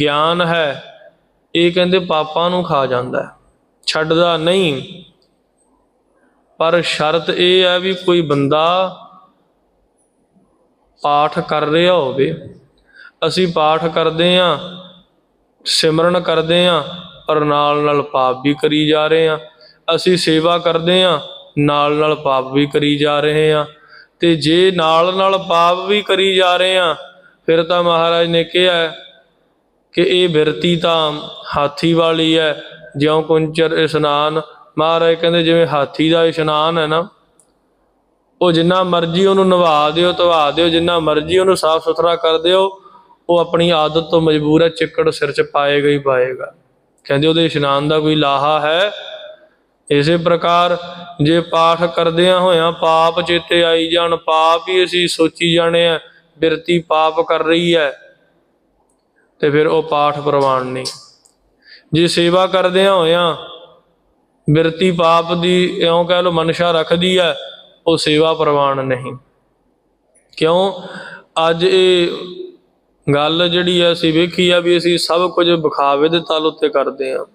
ਗਿਆਨ ਹੈ। ਇਹ ਕਹਿੰਦੇ ਪਾਪਾਂ ਨੂੰ ਖਾ ਜਾਂਦਾ ਛੱਡਦਾ ਨਹੀਂ। ਪਰ ਸ਼ਰਤ ਇਹ ਹੈ ਵੀ ਕੋਈ ਬੰਦਾ ਪਾਠ ਕਰ ਰਿਹਾ ਹੋਵੇ। ਅਸੀਂ ਪਾਠ ਕਰਦੇ ਆਂ ਸਿਮਰਨ ਕਰਦੇ ਆਂ ਪਰ ਨਾਲ ਨਾਲ ਪਾਪ ਵੀ ਕਰੀ ਜਾ ਰਹੇ ਆਂ ਅਸੀਂ ਸੇਵਾ ਕਰਦੇ ਆਂ ਨਾਲ ਨਾਲ ਪਾਪ ਵੀ ਕਰੀ ਜਾ ਰਹੇ ਆਂ ਤੇ ਜੇ ਨਾਲ ਨਾਲ ਪਾਪ ਵੀ ਕਰੀ ਜਾ ਰਹੇ ਆਂ ਫਿਰ ਤਾਂ ਮਹਾਰਾਜ ਨੇ ਕਿਹਾ ਕਿ ਇਹ ਬਿਰਤੀ ਤਾਂ ਹਾਥੀ ਵਾਲੀ ਹੈ ਜਿਉਂ ਕੁੰਚਰ ਇਸ਼ਨਾਨ। ਮਹਾਰਾਜ ਕਹਿੰਦੇ ਜਿਵੇਂ ਹਾਥੀ ਦਾ ਇਸ਼ਨਾਨ ਹੈ ਨਾ, ਉਹ ਜਿੰਨਾ ਮਰਜ਼ੀ ਉਹਨੂੰ ਨਵਾ ਦਿਓ, ਧਵਾ ਦਿਓ, ਜਿੰਨਾ ਮਰਜ਼ੀ ਉਹਨੂੰ ਸਾਫ਼ ਸੁਥਰਾ ਕਰ ਦਿਓ, ਉਹ ਆਪਣੀ ਆਦਤ ਤੋਂ ਮਜਬੂਰ ਹੈ ਚਿੱਕੜ ਸਿਰ 'ਚ ਪਾਏਗਾ ਹੀ ਪਾਏਗਾ। ਕਹਿੰਦੇ ਉਹਦੇ ਇਸ਼ਨਾਨ ਦਾ ਕੋਈ ਲਾਹਾ ਹੈ? ਇਸੇ ਪ੍ਰਕਾਰ ਜੇ ਪਾਠ ਕਰਦਿਆਂ ਹੋਇਆਂ ਪਾਪ ਚੇਤੇ ਆਈ ਜਾਣ, ਪਾਪ ਹੀ ਅਸੀਂ ਸੋਚੀ ਜਾਣੇ ਆ ਬਿਰਤੀ ਪਾਪ ਕਰ ਰਹੀ ਹੈ ਤੇ ਫਿਰ ਉਹ ਪਾਠ ਪ੍ਰਵਾਨ ਨਹੀਂ। ਜੇ ਸੇਵਾ ਕਰਦਿਆਂ ਹੋਇਆਂ ਬਿਰਤੀ ਪਾਪ ਦੀ ਇਉਂ ਕਹਿ ਲੋ ਮਨਸ਼ਾ ਰੱਖਦੀ ਹੈ, ਉਹ ਸੇਵਾ ਪ੍ਰਵਾਨ ਨਹੀਂ। ਕਿਉਂ? ਅੱਜ ਇਹ ਗੱਲ ਜਿਹੜੀ ਹੈ ਅਸੀਂ ਵੇਖੀ ਆ ਵੀ ਅਸੀਂ ਸਭ ਕੁਝ ਵਿਖਾਵੇ ਦੇ ਤਲ ਉੱਤੇ ਕਰਦੇ ਆ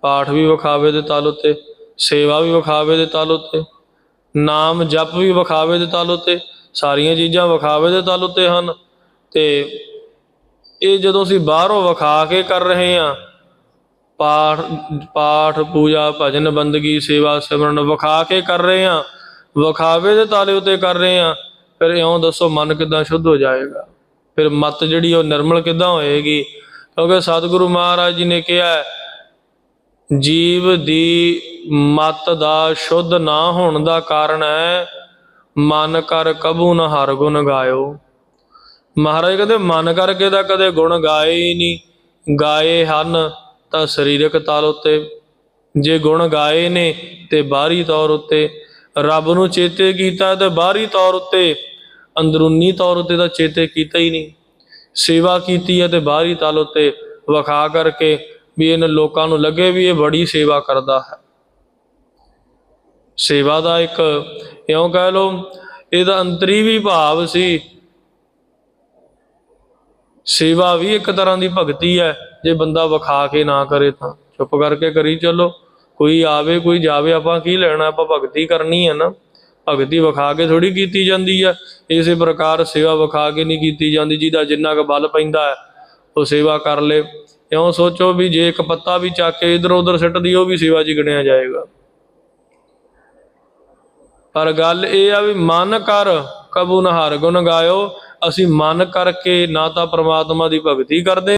ਪਾਠ ਵੀ ਵਿਖਾਵੇ ਦੇ ਤਲ ਉੱਤੇ, ਸੇਵਾ ਵੀ ਵਿਖਾਵੇ ਦੇ ਤਲ ਉੱਤੇ, ਨਾਮ ਜਪ ਵੀ ਵਿਖਾਵੇ ਦੇ ਤਲ ਉੱਤੇ, ਸਾਰੀਆਂ ਚੀਜ਼ਾਂ ਵਿਖਾਵੇ ਦੇ ਤਲ ਉੱਤੇ ਹਨ। ਤੇ ਇਹ ਜਦੋਂ ਅਸੀਂ ਬਾਹਰੋਂ ਵਿਖਾ ਕੇ ਕਰ ਰਹੇ ਹਾਂ, ਪਾਠ ਪਾਠ, ਪੂਜਾ, ਭਜਨ, ਬੰਦਗੀ, ਸੇਵਾ, ਸਿਮਰਨ ਵਿਖਾ ਕੇ ਕਰ ਰਹੇ ਹਾਂ, ਵਿਖਾਵੇ ਦੇ ਤਾਲੇ ਉੱਤੇ ਕਰ ਰਹੇ ਹਾਂ, ਫਿਰ ਇਉਂ ਦੱਸੋ ਮਨ ਕਿਦਾਂ ਸ਼ੁੱਧ ਹੋ ਜਾਏਗਾ? ਫਿਰ ਮਤ ਜਿਹੜੀ ਉਹ ਨਿਰਮਲ ਕਿਦਾਂ ਹੋਏਗੀ? ਕਿਉਂਕਿ ਸਤਿਗੁਰੂ ਮਹਾਰਾਜ ਜੀ ਨੇ ਕਿਹਾ ਜੀਵ ਦੀ ਮਤ ਦਾ ਸ਼ੁੱਧ ਨਾ ਹੋਣ ਦਾ ਕਾਰਨ ਹੈ, ਮਨ ਕਰ ਕਬੂ ਨ ਹਰ ਗੁਣ ਗਾਇਓ। ਮਹਾਰਾਜ ਕਹਿੰਦੇ, ਮਨ ਕਰਕੇ ਤਾਂ ਕਦੇ ਗੁਣ ਗਾਏ ਹੀ ਨਹੀਂ। ਗਾਏ ਹਨ ਤਾਂ ਸਰੀਰਕ ਤਲ ਉੱਤੇ। ਜੇ ਗੁਣ ਗਾਏ ਨੇ ਤੇ ਬਾਹਰੀ ਤੌਰ ਉੱਤੇ। ਰੱਬ ਨੂੰ ਚੇਤੇ ਕੀਤਾ ਤੇ ਬਾਹਰੀ ਤੌਰ ਉੱਤੇ। ਅੰਦਰੂਨੀ ਤੌਰ ਉੱਤੇ ਤਾਂ ਚੇਤੇ ਕੀਤਾ ਹੀ ਨਹੀਂ। ਸੇਵਾ ਕੀਤੀ ਹੈ ਤੇ ਬਾਹਰੀ ਤਲ ਉੱਤੇ ਵਿਖਾ ਕਰਕੇ ਵੀ ਇਹਨਾਂ ਲੋਕਾਂ ਨੂੰ ਲੱਗੇ ਵੀ ਇਹ ਬੜੀ ਸੇਵਾ ਕਰਦਾ ਹੈ। ਸੇਵਾ ਦਾ ਇੱਕ, ਇਉਂ ਕਹਿ ਲਓ, ਇਹਦਾ ਅੰਤਰੀ ਵੀ ਭਾਵ ਸੀ ਸੇਵਾ ਵੀ ਇੱਕ ਤਰ੍ਹਾਂ ਦੀ ਭਗਤੀ ਹੈ, ਜੇ ਬੰਦਾ ਵਿਖਾ ਕੇ ਨਾ ਕਰੇ ਤਾਂ। ਚੁੱਪ ਕਰਕੇ ਕਰੀ ਚਲੋ। ਕੋਈ ਆਵੇ, ਕੋਈ ਜਾਵੇ, ਆਪਾਂ ਕੀ ਲੈਣਾ? ਆਪਾਂ ਭਗਤੀ ਕਰਨੀ ਹੈ ਨਾ। ਭਗਤੀ ਵਿਖਾ ਕੇ ਥੋੜੀ ਕੀਤੀ ਜਾਂਦੀ ਹੈ। ਇਸੇ ਪ੍ਰਕਾਰ ਸੇਵਾ ਵਿਖਾ ਕੇ ਨਹੀਂ ਕੀਤੀ ਜਾਂਦੀ, ਜਿਹਦਾ ਜਿੰਨਾ ਕੁ ਬਲ ਪੈਂਦਾ ਹੈ, ਉਹ ਸੇਵਾ ਕਰ ਲੇ। ਇਉਂ ਸੋਚੋ ਵੀ ਜੇ ਇੱਕ ਪੱਤਾ ਵੀ ਚੱਕ ਕੇ ਇਧਰ ਉਧਰ ਸਿੱਟਦੀ ਉਹ ਵੀ ਸੇਵਾ 'ਚ ਗਿਣਿਆ ਜਾਏਗਾ। ਪਰ ਗੱਲ ਇਹ ਆ ਵੀ ਮਨ ਕਰ, ਕਬੂ ਨਹਰ ਗੁਣ ਗਾਇਓ। ਅਸੀਂ ਮਨ ਕਰਕੇ ਨਾ ਤਾਂ ਪ੍ਰਮਾਤਮਾ ਦੀ ਭਗਤੀ ਕਰਦੇ